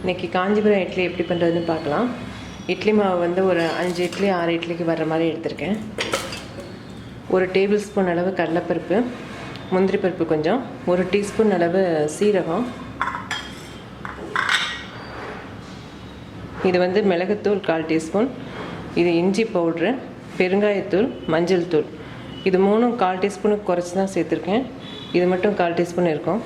இன்றைக்கி காஞ்சிபுரம் இட்லி எப்படி பண்ணுறதுன்னு பார்க்கலாம். இட்லி மாவு வந்து ஒரு அஞ்சு இட்லி ஆறு இட்லிக்கு வர்ற மாதிரி எடுத்திருக்கேன். ஒரு டேபிள் ஸ்பூன் அளவு கடலைப்பருப்பு முந்திரி பருப்பு கொஞ்சம் ஒரு டீஸ்பூன் அளவு சீரகம். இது வந்து மிளகுத்தூள் கால் டீஸ்பூன் இது இஞ்சி பவுட்ரு பெருங்காயத்தூள் மஞ்சள் தூள். இது மூணும் கால் டீஸ்பூனுக்கு குறைச்சி தான் சேர்த்துருக்கேன். இது மட்டும் கால் டீஸ்பூன் இருக்கும்.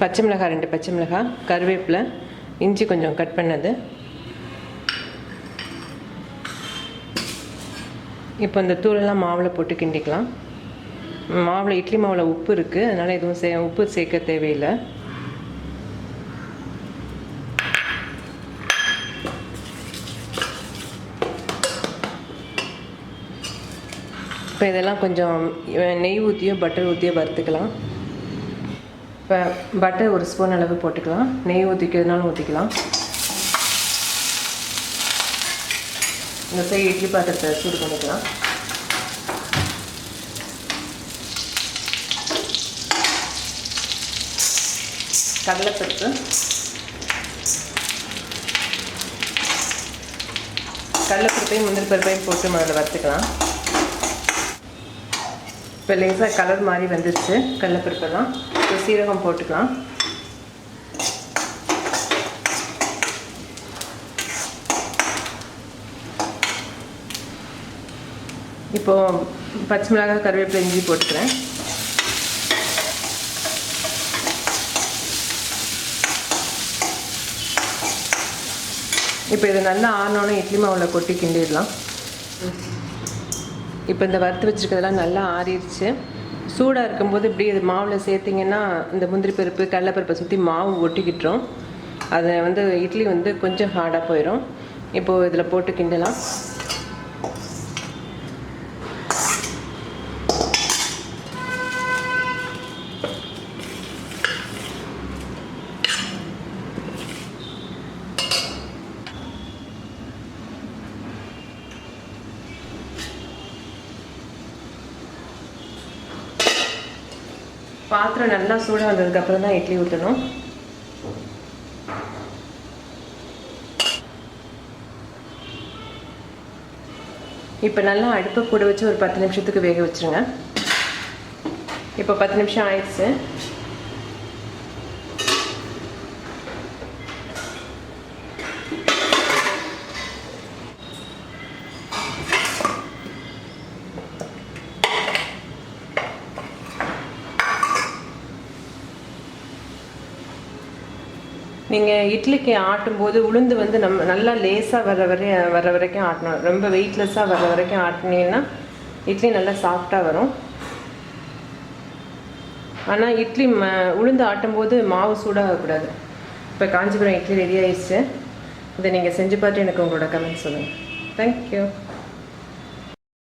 பச்சை மிளகாய் ரெண்டு பச்சை மிளகாய் கருவேப்பிலை இஞ்சி கொஞ்சம் கட் பண்ணது. இப்போ இந்த தூளெல்லாம் மாவில் போட்டு கிண்டிக்கலாம். மாவில் இட்லி மாவில் உப்பு இருக்குது அதனால் எதுவும் சே உப்பு சேர்க்க தேவையில்லை. இப்போ இதெல்லாம் கொஞ்சம் நெய் ஊற்றியோ பட்டர் ஊற்றியோ வறுத்துக்கலாம். இப்போ பட்டர் ஒரு ஸ்பூன் அளவு போட்டுக்கலாம். நெய் ஊற்றிக்கிறதுனாலும் ஊற்றிக்கலாம் இந்த சைடு இட்லி பாத்திரத்தை சூடு பண்ணிக்கலாம். கடலைப்பருப்பு. கடலைப்பருப்பையும் முந்திரி பருப்பையும் போட்டு முதல்ல வறுத்துக்கலாம். இப்போ லேசாக கலர் மாதிரி வந்துடுச்சு கடலப்பருப்பெல்லாம் இப்போ சீரகம் போட்டுக்கலாம். இப்போது பச்சை மிளகாய் கருவேப்பிலை இஞ்சி போட்டுக்கிறேன். இப்போ இது நல்லா ஆறினோன்னே இட்லி மாவில் கொட்டி கிண்டிடலாம். இப்போ இந்த வறுத்து வச்சுருக்கிறதெல்லாம் நல்லா ஆறிடுச்சு. சூடாக இருக்கும்போது இப்படி இது மாவில் சேர்த்திங்கன்னா இந்த முந்திரி பருப்பு கடலைப்பருப்பை சுற்றி மாவு ஒட்டிக்கிட்டுரும். அதை வந்து இட்லி வந்து கொஞ்சம் ஹார்டாக போயிடும் இப்போது இதில் போட்டு கிண்டலாம். பாத்திரம் நல்லா சூடாக வந்ததுக்கப்புறம் தான் இட்லி ஊற்றணும் இப்போ நல்லா அடுப்பை கூட வச்சு ஒரு பத்து நிமிஷத்துக்கு வேக வச்சுருங்க. இப்போ பத்து நிமிஷம் ஆயிடுச்சு. நீங்கள் இட்லிக்கு ஆட்டும்போது உளுந்து வந்து நம்ம நல்லா லேசாக வர வரை வர வரைக்கும் ஆட்டணும். ரொம்ப வெயிட்லெஸ்ஸாக வர வரைக்கும் ஆட்டினீங்கன்னா இட்லி நல்லா சாஃப்டாக வரும். ஆனால் இட்லி ம உளுந்து ஆட்டும்போது மாவு சூடாகக்கூடாது. இப்போ காஞ்சிபுரம் இட்லி ரெடி ஆயிடுச்சு. இதை நீங்கள் செஞ்சு பார்த்து எனக்கு உங்களோட கமெண்ட் சொல்லுங்கள் தேங்க்யூ